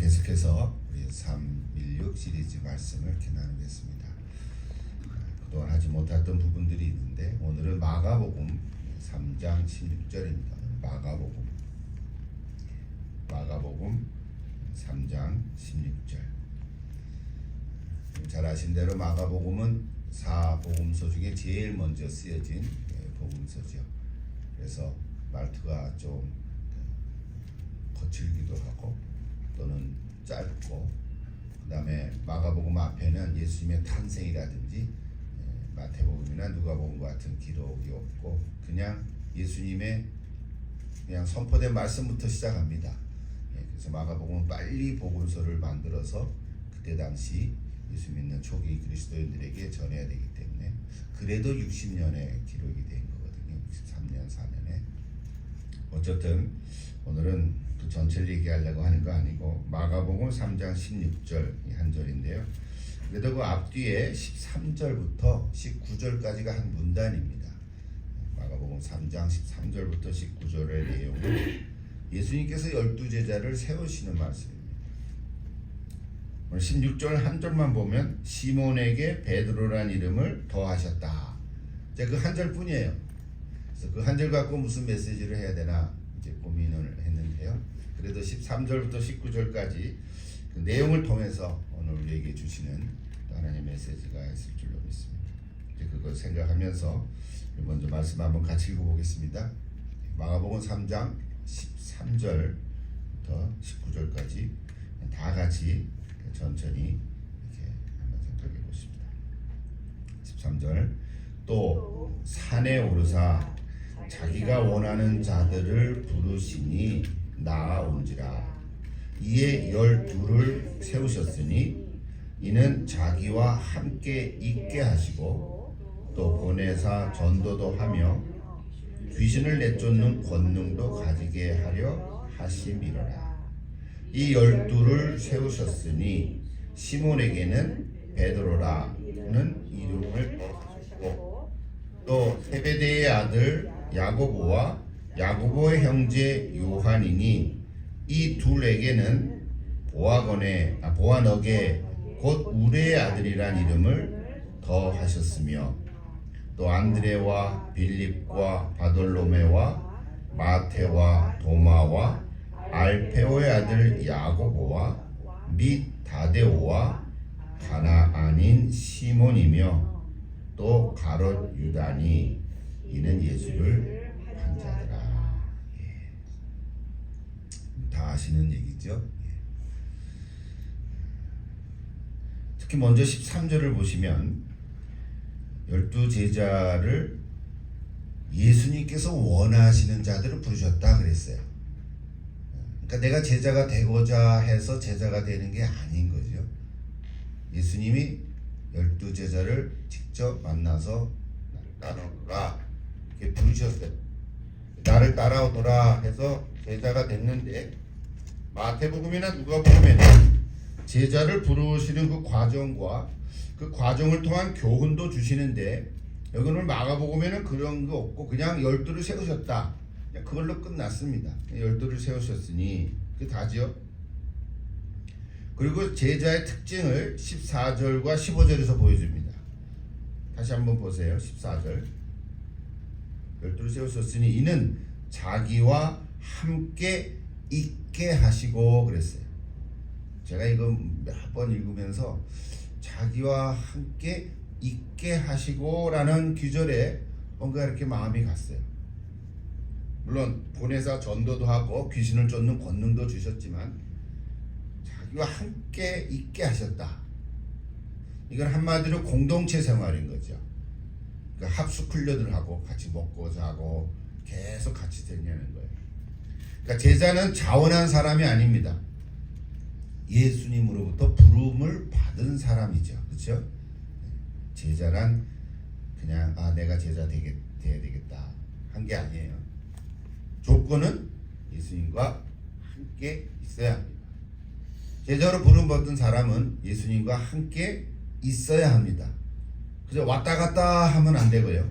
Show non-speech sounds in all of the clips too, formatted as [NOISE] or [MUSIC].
계속해서 우리 316 시리즈 말씀을 이렇게 나누겠습니다. 그동안 하지 못했던 부분들이 있는데 오늘은 마가복음 3장 16절입니다. 마가복음 마가복음 3장 16절 잘 아신 대로 마가복음은 사복음서 중에 제일 먼저 쓰여진 예, 복음서죠. 그래서 말투가 좀 거칠기도 하고 또는 짧고 그 다음에 마가복음 앞에는 예수님의 탄생이라든지 예, 마태복음이나 누가복음과 같은 기록이 없고 그냥 예수님의 그냥 선포된 말씀부터 시작합니다. 예, 그래서 마가복음은 빨리 복음서를 만들어서 그때 당시 예수 믿는 초기 그리스도인들에게 전해야 되기 때문에 그래도 60년의 기록이 된 거거든요. 63년 4년에 어쨌든 오늘은 그 전체를 얘기하려고 하는 거 아니고 마가복음 3장 16절 이한 절인데요. 그래도 그 앞뒤에 13절부터 19절까지가 한 문단입니다. 마가복음 3장 13절부터 19절의 내용은 예수님께서 열두 제자를 세우시는 말씀입니다. 오늘 16절 한 절만 보면 시몬에게 베드로란 이름을 더하셨다. 그 한 절뿐이에요. 그래서 그 한 절 갖고 무슨 메시지를 해야 되나 이제 고민을 했는데요. 그래도 13절부터 19절까지 그 내용을 통해서 오늘 우리에게 주시는 또 하나님의 메시지가 있을 줄로 믿습니다. 이제 그걸 생각하면서 먼저 말씀 한번 같이 읽어보겠습니다. 마가복음 3장 13절부터 19절까지 다 같이 천천히 이렇게 한번 생각해 보십니다. 13절 또 산에 오르사 자기가 원하는 자들을 부르시니 나아온지라. 이에 열두를 세우셨으니 이는 자기와 함께 있게 하시고 또 보내사 전도도 하며 귀신을 내쫓는 권능도 가지게 하려 하심이로라. 이 열두를 세우셨으니 시몬에게는 베드로라는 이름을 하셨고 또 세베대의 아들 야고보와 야고보의 형제 요한이니 이 둘에게는 보아건의 아, 보아너게 곧 우레의 아들이란 이름을 더 하셨으며 또 안드레와 빌립과 바돌로메와 마테와 도마와 알페오의 아들 야고보와 및 다데오와 가나안인 시몬이며 또 가롯 유다니 이는 예수를 판자더라. 예. 다 아시는 얘기죠. 예. 특히 먼저 13절을 보시면 열두 제자를 예수님께서 원하시는 자들을 부르셨다 그랬어요. 그러니까 내가 제자가 되고자 해서 제자가 되는 게 아닌 거죠. 예수님이 열두 제자를 직접 만나서 따라오라 이렇게 부르셨어요. 나를 따라오더라 해서 제자가 됐는데 마태복음이나 누가복음에는 제자를 부르시는 그 과정과 그 과정을 통한 교훈도 주시는데 여기는 마가복음에는 그런 거 없고 그냥 열두를 세우셨다. 그냥 그걸로 끝났습니다. 열두를 세우셨으니 그 다죠. 그리고 제자의 특징을 14절과 15절에서 보여줍니다. 다시 한번 보세요. 14절. 열두를 세우셨으니 이는 자기와 함께 있게 하시고 그랬어요. 제가 이거 몇 번 읽으면서 자기와 함께 있게 하시고라는 규절에 뭔가 이렇게 마음이 갔어요. 물론 보내사 전도도 하고 귀신을 쫓는 권능도 주셨지만 자기와 함께 있게 하셨다. 이건 한마디로 공동체 생활인 거죠. 그러니까 합숙 훈련을 하고 같이 먹고 자고 계속 같이 다니는 거예요. 그러니까 제자는 자원한 사람이 아닙니다. 예수님으로부터 부름을 받은 사람이죠. 그렇죠? 제자란 그냥 아 내가 제자 되게 돼야 되겠다 한 게 아니에요. 조건은 예수님과 함께 있어야 합니다. 제자로 부름 받은 사람은 예수님과 함께 있어야 합니다. 그저 왔다 갔다 하면 안 되고요.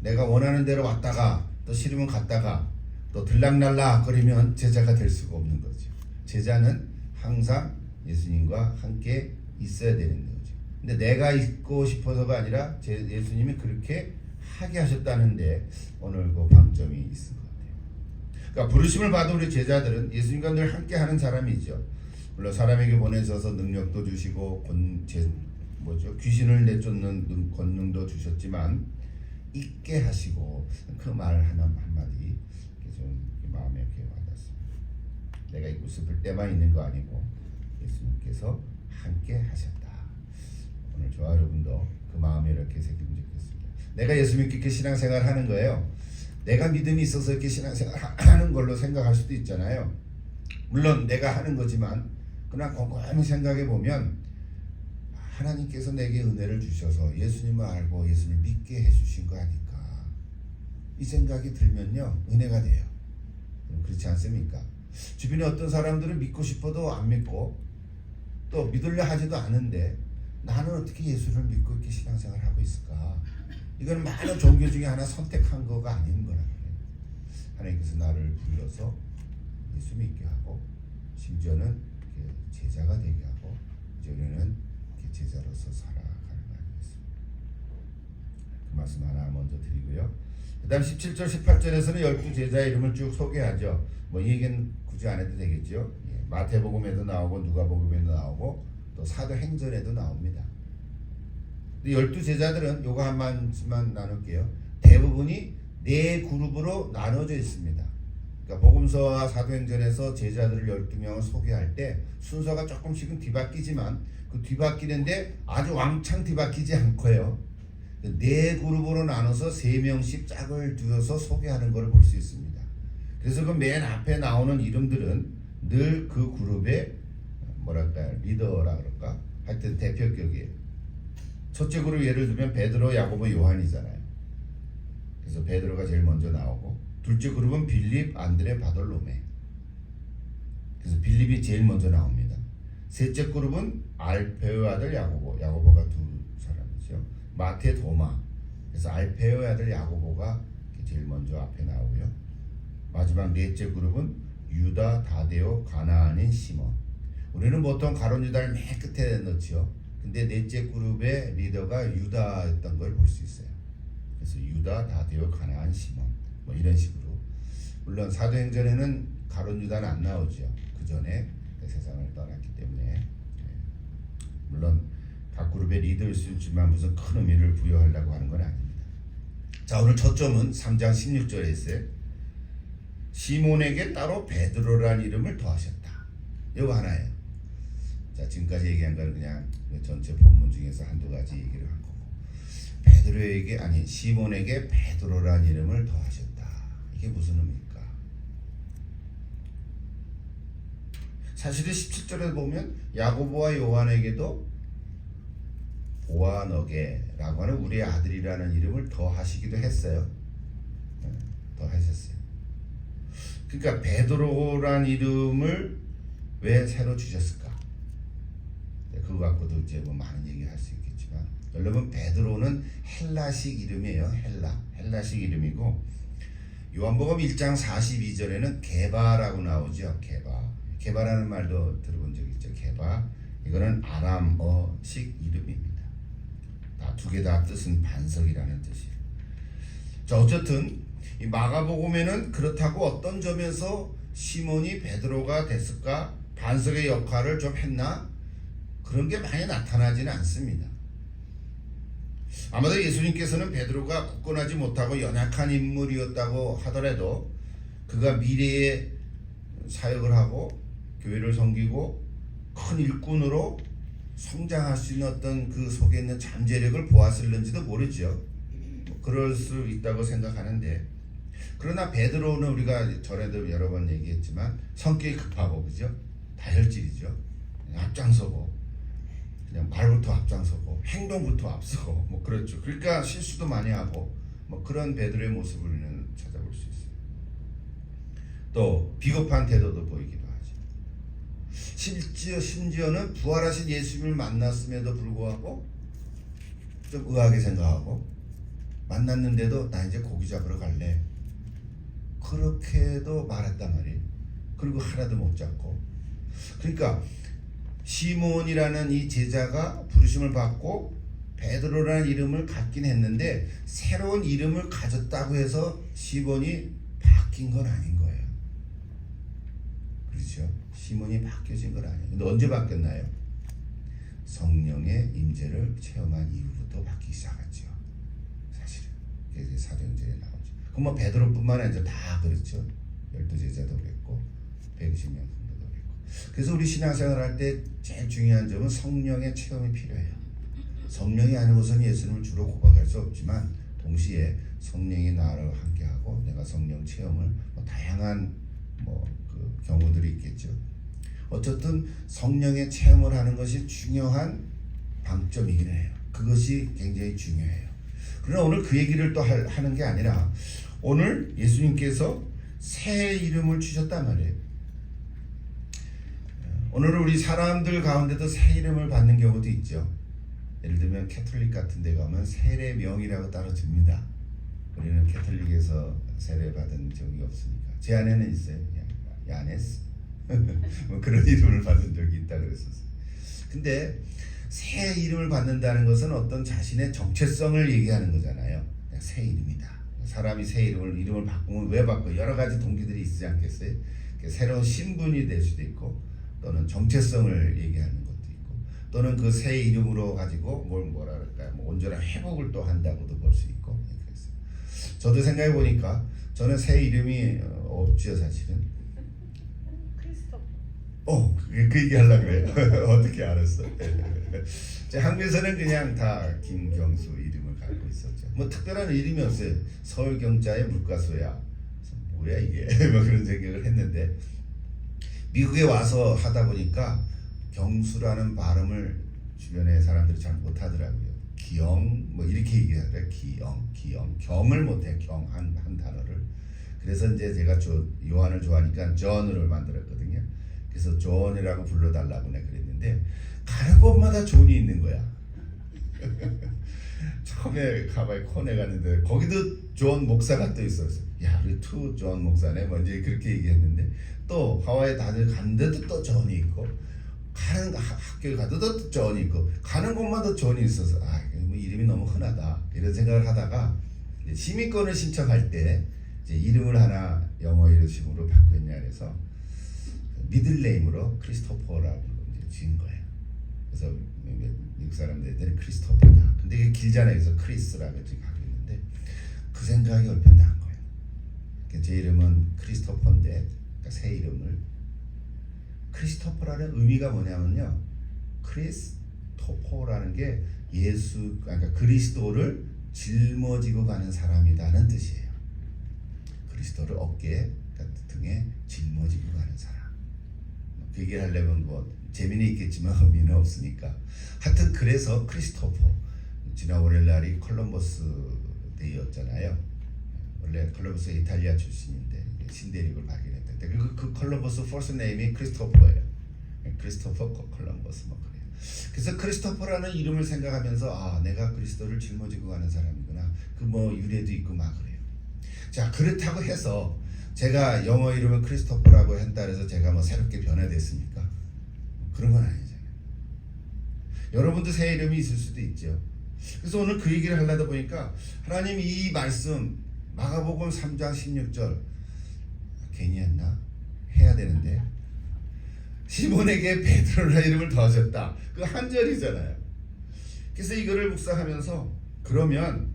내가 원하는 대로 왔다가 또 싫으면 갔다가 또 들락날락 거리면 제자가 될 수가 없는 거죠. 제자는 항상 예수님과 함께 있어야 되는 거죠. 근데 내가 있고 싶어서가 아니라 제 예수님이 그렇게 하게 하셨다는데 오늘 그 방점이 있을 것 같아요. 그러니까 부르심을 받은 우리 제자들은 예수님과 늘 함께 하는 사람이죠. 물론 사람에게 보내셔서 능력도 주시고 뭐죠 귀신을 내쫓는 능- 권능도 주셨지만 있게 하시고 그 말 하나 한마디 좀 마음에 이렇게 와닿습니다. 내가 싶을 때만 있는 거 아니고 예수님께서 함께 하셨다. 오늘 저와 여러분도 그 마음에 이렇게 새기면 좋겠습니다. 내가 예수 믿고 이렇게 신앙생활 하는 거예요. 내가 믿음이 있어서 이렇게 신앙생활 하- 하는 걸로 생각할 수도 있잖아요. 물론 내가 하는 거지만 그러나 곰곰이 생각해 보면 하나님께서 내게 은혜를 주셔서 예수님을 알고 예수님을 믿게 해주신 거 아닐까 이 생각이 들면요 은혜가 돼요. 그렇지 않습니까? 주변에 어떤 사람들은 믿고 싶어도 안 믿고 또 믿으려 하지도 않은데 나는 어떻게 예수를 믿고 이렇게 신앙생활을 하고 있을까? 이거는 많은 종교 중에 하나 선택한 거가 아닌 거라. 하나님께서 나를 불러서 예수 믿게 하고 심지어는 제자가 되게 하고 이제는 이렇게 제자로서 살아가는 거 아니겠습니까? 그 말씀 하나 먼저 드리고요. 그 다음 17절 18절에서는 열두 제자의 이름을 쭉 소개하죠. 뭐 이 얘기는 굳이 안 해도 되겠죠. 예, 마태복음에도 나오고 누가복음에도 나오고 또 사도행전에도 나옵니다. 근데 열두 제자들은 요거 한 말씀만 나눌게요. 대부분이 네 그룹으로 나눠져 있습니다. 그러니까 복음서와 사도행전에서 제자들을 12명을 소개할 때 순서가 조금씩은 뒤바뀌지만 그 뒤바뀌는데 아주 왕창 뒤바뀌지 않고요. 네 그룹으로 나눠서 세 명씩 짝을 두어서 소개하는 것을 볼 수 있습니다. 그래서 그 맨 앞에 나오는 이름들은 늘 그 그룹의 뭐랄까 리더라 그럴까 하여튼 대표격이에요. 첫째 그룹 예를 들면 베드로, 야고보, 요한이잖아요. 그래서 베드로가 제일 먼저 나오고 둘째 그룹은 빌립, 안드레, 바돌로메. 그래서 빌립이 제일 먼저 나옵니다. 셋째 그룹은 알페오 아들 야고보, 야고보가 두 사람이죠. 마테, 도마. 그래서 알페오의 아들 야고보가 제일 먼저 앞에 나오고요. 마지막 넷째 그룹은 유다, 다데오, 가나안인 시몬. 우리는 보통 가론 유다를 맨 끝에 넣죠. 근데 넷째 그룹의 리더가 유다였던 걸 볼 수 있어요. 그래서 유다, 다데오, 가나안, 시몬 뭐 이런 식으로. 물론 사도행전에는 가론 유다는 안 나오죠. 그 전에 세상을 떠났기 때문에 예. 물론 각 그룹의 리더일 수 있지만 무슨 큰 의미를 부여하려고 하는 건 아닙니다. 자 오늘 초점은 3장 16절에 있어요. 시몬에게 따로 베드로라는 이름을 더하셨다. 이거 하나예요. 자 지금까지 얘기한 거는 그냥 그 전체 본문 중에서 한두 가지 얘기를 한 거고 베드로에게 아니 시몬에게 베드로라는 이름을 더하셨다. 이게 무슨 의미일까? 사실은 17절에 보면 야고보와 요한에게도 보아너게라고 하는 우리의 아들이라는 이름을 더하시기도 했어요. 네, 더하셨어요. 그러니까 베드로란 이름을 왜 새로 주셨을까? 네, 그거 갖고도 이제 뭐 많은 얘기를 할수 있겠지만 여러분 베드로는 헬라식 이름이에요. 헬라 헬라식 이름이고 요한복음 1장 42절에는 게바라고 나오죠. 게바 게바라는 말도 들어본 적 있죠. 게바 이거는 아람어식 이름입니다. 다 두 개 다 뜻은 반석이라는 뜻이에요. 자 어쨌든 이 마가복음에는 그렇다고 어떤 점에서 시몬이 베드로가 됐을까 반석의 역할을 좀 했나 그런 게 많이 나타나지는 않습니다. 아마도 예수님께서는 베드로가 굳건하지 못하고 연약한 인물이었다고 하더라도 그가 미래에 사역을 하고 교회를 섬기고 큰 일꾼으로 성장할 수 있는 어떤 그 속에 있는 잠재력을 보았을는지도 모르죠. 뭐 그럴 수 있다고 생각하는데 그러나 베드로는 우리가 전에도 여러 번 얘기했지만 성격이 급하고 그죠? 다혈질이죠. 앞장서고 그냥 말부터 앞장서고 행동부터 앞서고 뭐 그렇죠. 그러니까 실수도 많이 하고 뭐 그런 베드로의 모습을 우리는 찾아볼 수 있어요. 또 비겁한 태도도 보이기도 하죠. 심지어 심지어는 부활하신 예수님을 만났음에도 불구하고 좀 의아하게 생각하고 만났는데도 나 이제 고기 잡으러 갈래. 그렇게도 말했단 말이에요. 그리고 하나도 못 잡고 그러니까 시몬이라는 이 제자가 부르심을 받고 베드로라는 이름을 갖긴 했는데 새로운 이름을 가졌다고 해서 시몬이 바뀐 건 아닌 거예요. 그렇죠? 시몬이 바뀌어진 건 아니에요. 근데 언제 바뀌었나요? 성령의 임재를 체험한 이후부터 바뀌기 시작했죠. 사실은 사도행전에 나오죠. 그럼 뭐 베드로뿐만 아니라 다 그렇죠. 열두 제자도 그랬고 120명 성도도 그래서 우리 신앙생활 할 때 제일 중요한 점은 성령의 체험이 필요해요. 성령이 아니고서는 예수님을 주로 고백할 수 없지만 동시에 성령이 나를 함께하고 내가 성령 체험을 뭐 다양한 뭐 그 경우들이 있겠죠. 어쨌든 성령의 체험을 하는 것이 중요한 방점이긴 해요. 그것이 굉장히 중요해요. 그러나 오늘 그 얘기를 또 할- 하는 게 아니라 오늘 예수님께서 새 이름을 주셨단 말이에요. 오늘은 우리 사람들 가운데도 새 이름을 받는 경우도 있죠. 예를 들면 캐톨릭 같은 데 가면 세례명이라고 따로 줍니다. 우리는 캐톨릭에서 세례 받은 적이 없으니까. 제 아내는 있어요. 야- 야네스. [LAUGHS] 뭐 그런 이름을 받은 적이 있다 그랬었어요. 근데 새 이름을 받는다는 것은 어떤 자신의 정체성을 얘기하는 거잖아요. 새 이름이다. 사람이 새 이름을 이름을 바꾸면 왜 바꿔? 여러 가지 동기들이 있지 않겠어요? 새로운 신분이 될 수도 있고 또는 정체성을 얘기하는 것도 있고 또는 그 새 이름으로 가지고 뭘 뭐라 그럴까요? 뭐 온전한 회복을 또 한다고도 볼 수 있고 그랬어요. 저도 생각해 보니까 저는 새 이름이 어, 없죠 사실은. 크리스토퍼. 어, 그, 그 얘기 하려고 그래요. [LAUGHS] 어떻게 알았어? 제 한국에서는 그냥 다 김경수 이름을 갖고 있었죠. 뭐 특별한 이름이 없어요. 서울 경자의 물가소야. 뭐야 이게? [LAUGHS] 뭐 그런 생각을 했는데 미국에 와서 하다 보니까 경수라는 발음을 주변의 사람들이 잘 못하더라고요. 기영 뭐 이렇게 얘기하더라고요. 기영, 기영, 경을 못해 경한 한 단어를. 그래서 이제 제가 저 요한을 좋아하니까 존을 만들었거든요. 그래서 존이라고 불러달라고 내가 그랬는데 가는 곳마다 존이 있는 거야. [LAUGHS] 처음에 가봐이 코네 갔는데 거기도 존 목사가 또 있었어. 야 우리 투 존 목사네 먼저 그렇게 얘기했는데 또 하와이 다들 갔는데도 또 존이 있고 가는 하- 학교에 가도 또 존이 있고 가는 곳마다 존이 있어서 아 뭐 이름이 너무 흔하다 이런 생각을 하다가 시민권을 신청할 때 이름을 하나 영어 이름으로 바꾸냐 그래서 미들네임으로 크리스토퍼라고 지은 거예요. 그래서 미국 사람들이 크리스토퍼다. 근데 이게 길잖아요. 그래서 크리스라고 지금 하고 있는데 그 생각이 얼핏 난 거예요. 그러니까 제 이름은 크리스토퍼인데 새 이름을 크리스토퍼라는 의미가 뭐냐면요. 크리스토퍼라는 게 예수 그러니까 그리스도를 짊어지고 가는 사람이다는 뜻이에요. 그리스도를 어깨에 그러니까 등에 짊어지고 가는 사람. 그 얘기를 하려면 뭐 재미는 있겠지만 [LAUGHS] 의미는 없으니까. 하여튼 그래서 크리스토퍼 지난 월요일 날이 컬럼버스 데이였잖아요. 원래 컬럼버스 이탈리아 출신인데 신대륙을 발견했 는데 그, 그 컬럼버스 퍼스트 네임이 크리스토퍼예요. 크리스토퍼 컬럼버스 뭐 그래요. 그래서 크리스토퍼라는 이름을 생각하면서 아 내가 그리스도를 짊어지고 가는 사람이구나. 그 뭐 유래도 있고 막 그래요. 자 그렇다고 해서 제가 영어 이름을 크리스토퍼라고 했다 그래서 제가 뭐 새롭게 변화됐습니까? 그런 건 아니잖아요. 여러분도 새 이름이 있을 수도 있죠. 그래서 오늘 그 얘기를 하려다 보니까 하나님 이 말씀 마가복음 3장 16절 괜히 했나? 해야 되는데 시몬에게 베드로라 이름을 더하셨다. 그 한 절이잖아요. 그래서 이거를 묵상하면서 그러면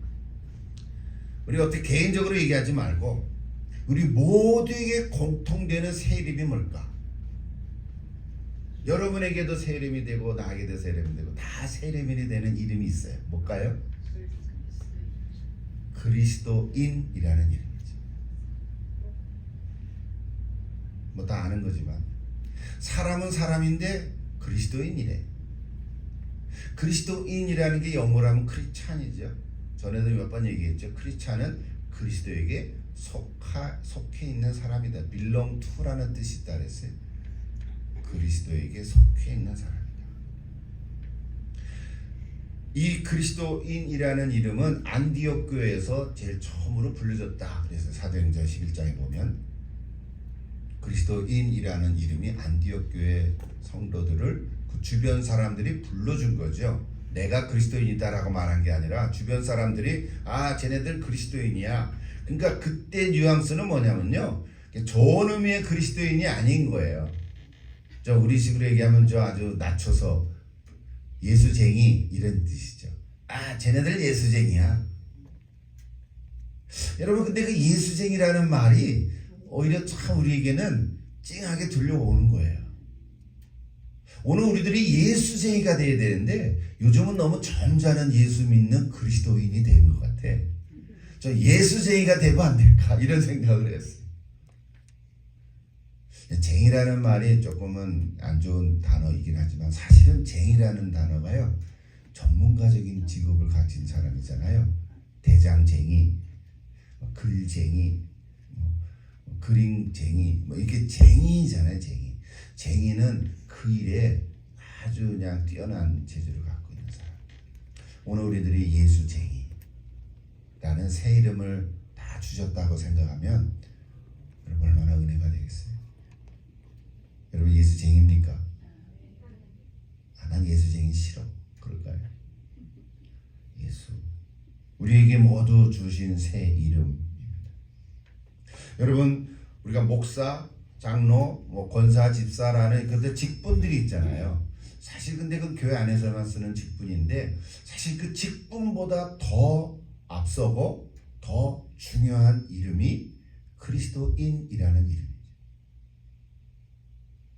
우리 어떻게 개인적으로 얘기하지 말고 우리 모두에게 공통되는 새 이름이 뭘까? 여러분에게도 새 이름이 되고 나에게도 새 이름이 되고 다 새 이름이 되는 이름이 있어요. 뭘까요? 그리스도인이라는 이름이죠. 뭐 다 아는 거지만 사람은 사람인데 그리스도인이래. 그리스도인이라는 게 영어로 하면 크리스찬이죠. 전에도 몇 번 얘기했죠. 크리스찬은 그리스도에게 속하, 속해 있는 사람이다. belong to라는 뜻이 그랬어요. 그리스도에게 속해 있는 사람이다. 이 그리스도인이라는 이름은 안디옥 교회에서 제일 처음으로 불려졌다. 그래서 사도행전 11장에 보면 그리스도인이라는 이름이 안디옥 교회 성도들을 그 주변 사람들이 불러준 거죠. 내가 그리스도인이다라고 말한 게 아니라 주변 사람들이 아 쟤네들 그리스도인이야. 그러니까 그때 뉘앙스는 뭐냐면요. 좋은 의미의 그리스도인이 아닌 거예요. 저 우리 식으로 얘기하면 저 아주 낮춰서 예수쟁이 이런 뜻이죠. 아 쟤네들 예수쟁이야. 여러분 근데 그 예수쟁이라는 말이 오히려 참 우리에게는 찡하게 들려오는 거예요. 오늘 우리들이 예수쟁이가 돼야 되는데 요즘은 너무 점잖은 예수 믿는 그리스도인이 된 것 같아. 저 예수쟁이가 되면 안 될까 이런 생각을 했어요. 쟁이라는 말이 조금은 안 좋은 단어이긴 하지만 사실은 쟁이라는 단어가요 전문가적인 직업을 가진 사람이잖아요. 대장쟁이, 뭐 글쟁이, 뭐 그림쟁이, 뭐 이렇게 쟁이잖아요. 쟁이. 쟁이는 그 일에 아주 그냥 뛰어난 재주를 갖고 있는 사람. 오늘 우리들이 예수쟁이라는 새 이름을 다 주셨다고 생각하면 여러분 얼마나 은혜가 되겠어요. 여러분 예수쟁입니까? 아, 난 예수쟁이 싫어. 그럴까요? 예수. 우리에게 모두 주신 새 이름입니다. 여러분 우리가 목사, 장로, 뭐 권사, 집사라는 그들 직분들이 있잖아요. 사실 근데 그 교회 안에서만 쓰는 직분인데 사실 그 직분보다 더 앞서고 더 중요한 이름이 그리스도인이라는 이름이죠.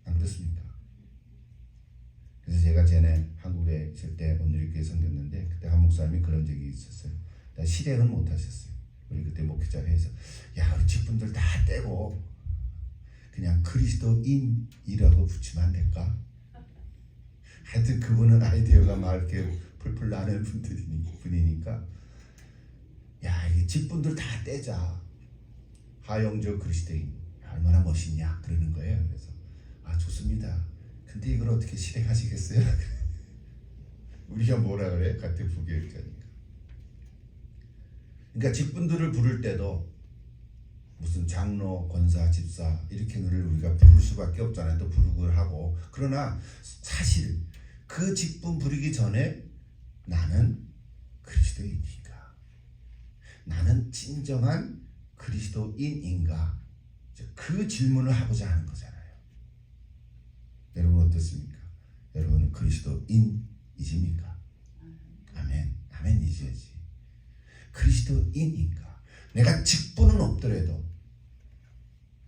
안 그렇습니까? 그래서 제가 전에 한국에 있을 때 온누리교회 섬겼는데 그때 한 목사님이 그런 적이 있었어요. 나 실행은 못 하셨어요. 우리 그때 목회자 회에서 야 우리 직분들 다 떼고 그냥 그리스도인이라고 붙이면 안 될까? 하여튼 그분은 아이디어가 막 이렇게 풀풀 나는 분들이 분이니까 야이 직분들 다 떼자 하영조 그리스도인 얼마나 멋있냐 그러는 거예요. 그래서 아 좋습니다. 근데 이걸 어떻게 실행하시겠어요? [LAUGHS] 우리가 뭐라 그래? 같은 부교육자니까. 그러니까 직분들을 부를 때도 무슨 장로, 권사, 집사 이렇게를 우리가 부를 수밖에 없잖아요. 또 부르고 하고 그러나 사실 그 직분 부르기 전에 나는 그리스도인인가? 나는 진정한 그리스도인인가? 그 질문을 하고자 하는 거잖아요. 여러분 어떻습니까? 여러분은 그리스도인이십니까? 아멘. 아멘이셔야지. 그리스도인인가? 내가 직분은 없더라도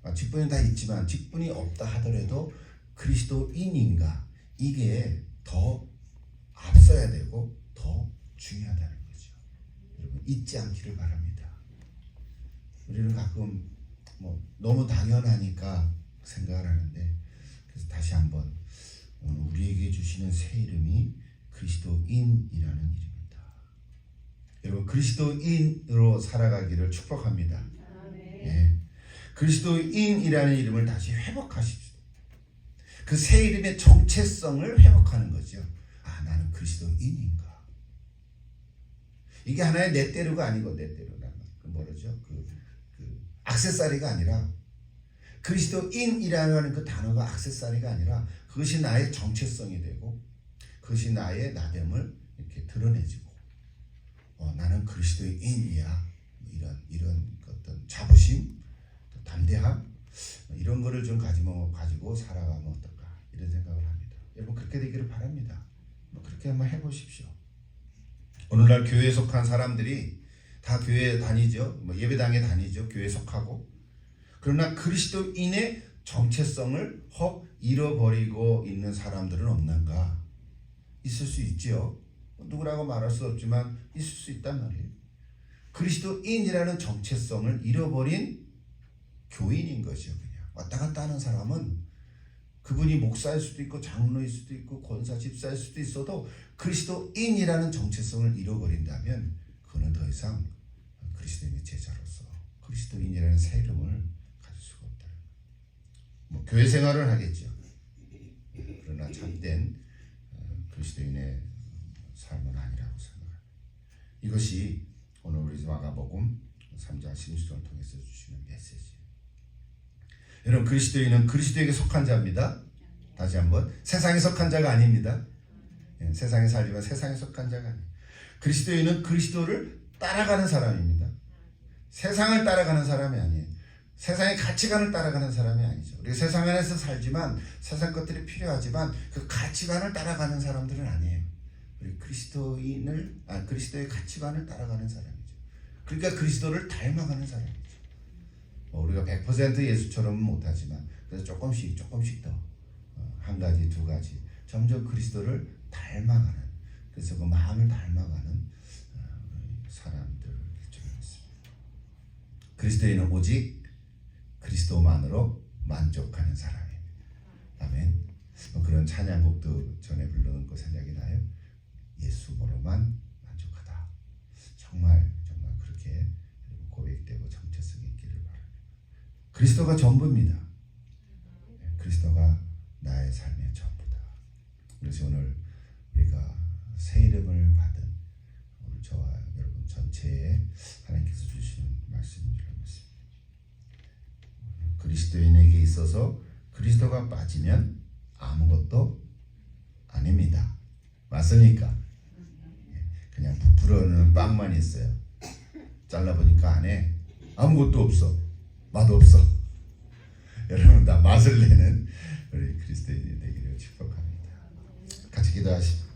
아, 직분은 다 있지만 직분이 없다 하더라도 그리스도인인가? 이게 더 앞서야 되고 더 중요하다는 거죠. 여러분 잊지 않기를 바랍니다. 우리는 가끔 뭐 너무 당연하니까 생각을 하는데 그래서 다시 한번 오늘 우리에게 주시는 새 이름이 그리스도인이라는 이름이다. 여러분 그리스도인으로 살아가기를 축복합니다. 예. 그리스도인이라는 이름을 다시 회복하십시오. 그 새 이름의 정체성을 회복하는 거죠. 아 나는 그리스도인인가? 이게 하나의 내 때로가 아니고 내 때로라는 그 뭐라죠? 그, 그 악세사리가 아니라 그리스도인이라는 그 단어가 악세사리가 아니라 그것이 나의 정체성이 되고 그것이 나의 나됨을 이렇게 드러내지고 어, 나는 그리스도인이야 뭐 이런 이런 어떤 자부심, 또 담대함 뭐 이런 거를 좀 가지고 가지고 살아가면 어떨까 이런 생각을 합니다. 여러분 그렇게 되기를 바랍니다. 뭐 그렇게 한번 해보십시오. 오늘날 교회에 속한 사람들이 다 교회 다니죠. 뭐 예배당에 다니죠. 교회 속하고 그러나 그리스도인의 정체성을 헉 잃어버리고 있는 사람들은 없는가? 있을 수 있지요. 누구라고 말할 수 없지만 있을 수 있단 말이에요. 그리스도인이라는 정체성을 잃어버린 교인인 거죠. 그냥 왔다 갔다 하는 사람은 그분이 목사일 수도 있고 장로일 수도 있고 권사 집사일 수도 있어도 그리스도인이라는 정체성을 잃어버린다면 그는 더 이상 그리스도인의 제자로서 그리스도인이라는 새 이름을 가질 수가 없다. 뭐 교회 생활을 하겠죠. 그러나 참된 어, 그리스도인의 삶은 아니라고 생각합니다. 이것이 오늘 우리 마가복음 3장 16절을 통해서 주시는 메시지. 여러분 그리스도인은 그리스도에게 속한 자입니다. 다시 한번 세상에 속한 자가 아닙니다. 예, 세상에 살지만 세상에 속한 자가 아니에요. 그리스도인은 그리스도를 따라가는 사람입니다. 세상을 따라가는 사람이 아니에요. 세상의 가치관을 따라가는 사람이 아니죠. 우리가 세상 안에서 살지만 세상 것들이 필요하지만 그 가치관을 따라가는 사람들은 아니에요. 우리 그리스도인을 아 그리스도의 가치관을 따라가는 사람이죠. 그러니까 그리스도를 닮아가는 사람이죠. 뭐 우리가 100% 예수처럼은 못하지만 그래서 조금씩 조금씩 더 어, 한 가지 두 가지 점점 그리스도를 닮아가는 그래서 그 마음을 닮아가는 어, 우리 사람들 좀 있습니다. 그리스도인은 오직 그리스도만으로 만족하는 사람입니다. 아멘. 뭐 그런 찬양곡도 전에 부르는 거 생각이 나요. 예수로만 만족하다. 정말 정말 그렇게 고백되고 정체성이 있기를 바랍니다. 그리스도가 전부입니다. 네, 그리스도가 나의 삶의 전부다. 그래서 오늘 우리가 새 이름을 받은 오늘 저와 여러분 전체에 하나님께서 주시는 믿습니다. 그리스도인에게 있어서 그리스도가 빠지면 아무것도 아닙니다. 맞습니까? 있어요. 잘라보니까 안에 아무것도 없어. 맛 없어. [LAUGHS] 여러분 다 맛을 내는 우리 그리스도인이 되기를 축복합니다. 같이 기도하십시오.